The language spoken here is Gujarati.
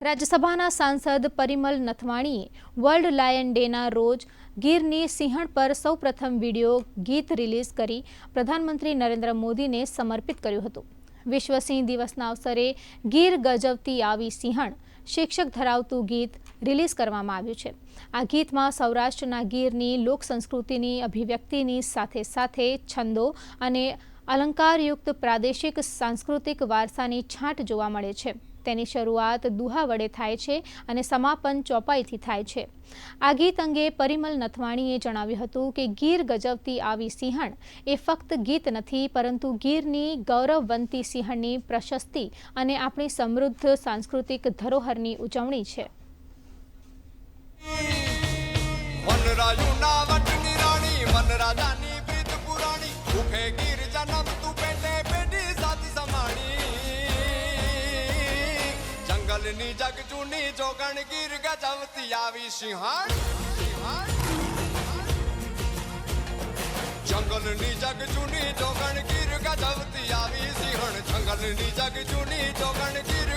રાજ્યસભાના સાંસદ પરિમલ નથવાણીએ વર્લ્ડ લાયન ડેના રોજ ગીરની સિંહણ પર સૌપ્રથમ વિડિયો ગીત રિલીઝ કરી પ્રધાનમંત્રી નરેન્દ્ર મોદીને સમર્પિત કર્યું હતું. વિશ્વ સિંહ દિવસના અવસરે ગીર ગજવતી આવી સિંહણ શીર્ષક ધરાવતું ગીત રિલીઝ કરવામાં આવ્યું છે. આ ગીતમાં સૌરાષ્ટ્રના ગીરની લોક સંસ્કૃતિની અભિવ્યક્તિની સાથે સાથે છંદો અને અલંકારયુક્ત પ્રાદેશિક સાંસ્કૃતિક વારસાની છાંટ જોવા મળે છે. તેની શરૂઆત દુહા વડે થાય છે અને સમાપન ચોપાઈથી થાય છે. આ ગીત અંગે પરિમલ નથવાણીએ જણાવ્યું હતું કે ગીર ગજવતી આવી સિંહણ એ ફક્ત ગીત નથી, પરંતુ ગીરની ગૌરવવંતી સિંહણની પ્રશસ્તિ અને આપણી સમૃદ્ધ સાંસ્કૃતિક ધરોહરની ઉજવણી છે. વનરાયુના વટની રાણી, વનરાજાની પ્રીત પુરાણી ભૂખે ગીર જન્મ જંગલની જગ જૂની જોગણ ગીર ગજવતી આવી સિંહણ. જંગલની જગ જૂની જોગણ ગીર ગજવતી આવી સિંહણ. જંગલની જગ જૂની જોગણ ગીર